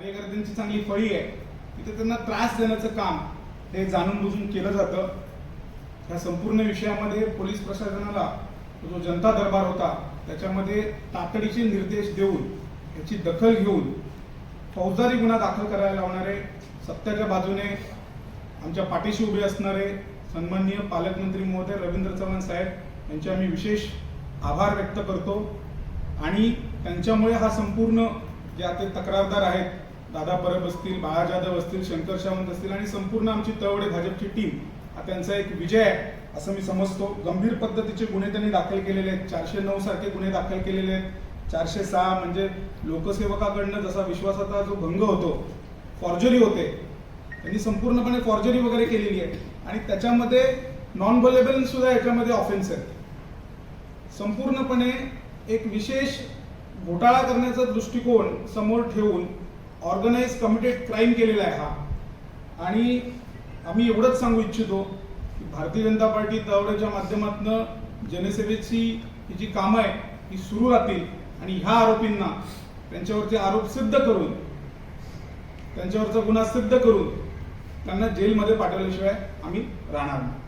कार्यकर्त्यांची चांगली फळी आहे. तिथे त्यांना त्रास देण्याचं काम हे जाणून बुजून केलं जातं. ह्या संपूर्ण विषयामध्ये पोलीस प्रशासनाला जो जनता दरबार होता त्याच्यामध्ये तातडीचे निर्देश देऊन याची दखल घेऊन फौजदारी गुन्हा दाखल करायला लावणारे सत्याच्या बाजूने आमच्या पाठीशी उभे असणारे सन्माननीय पालकमंत्री महोदय रवींद्र चव्हाण साहेब यांचे आम्ही विशेष आभार व्यक्त करतो. आणि त्यांच्यामुळे हा संपूर्ण जे आता तक्रारदार आहेत दादा परब असतील बाळा जाधव असतील शंकर सावंत असतील आणि संपूर्ण आमची तळवडे भाजपची टीम हा त्यांचा एक विजय आहे असं मी समजतो. गंभीर पद्धतीचे गुन्हे त्यांनी दाखल केलेले आहेत. चारशे नऊ सारखे गुन्हे दाखल केलेले आहेत. चारशे सहा म्हणजे लोकसेवकाकडनं जसा विश्वासाचा जो भंग होतो फॉर्जरी होते. त्यांनी संपूर्णपणे फॉर्जरी वगैरे केलेली आहे. आणि त्याच्यामध्ये नॉन बलेबल सुद्धा याच्यामध्ये ऑफेन्स आहेत. संपूर्णपणे एक विशेष घोटाळा करण्याचा दृष्टिकोन समोर ठेवून ऑर्गनाइज कमिटेड क्राईम केलेला आहे हा. आणि आम्ही एवढंच सांगू इच्छितो की भारतीय जनता पार्टी तवड्याच्या माध्यमातून जनसेवेची ही जी कामं आहे ही सुरू राहतील आणि ह्या आरोपींना त्यांच्यावरचे आरोप सिद्ध करून त्यांच्यावरचा गुन्हा सिद्ध करून त्यांना जेलमध्ये पाठवल्याशिवाय आम्ही राहणार नाही.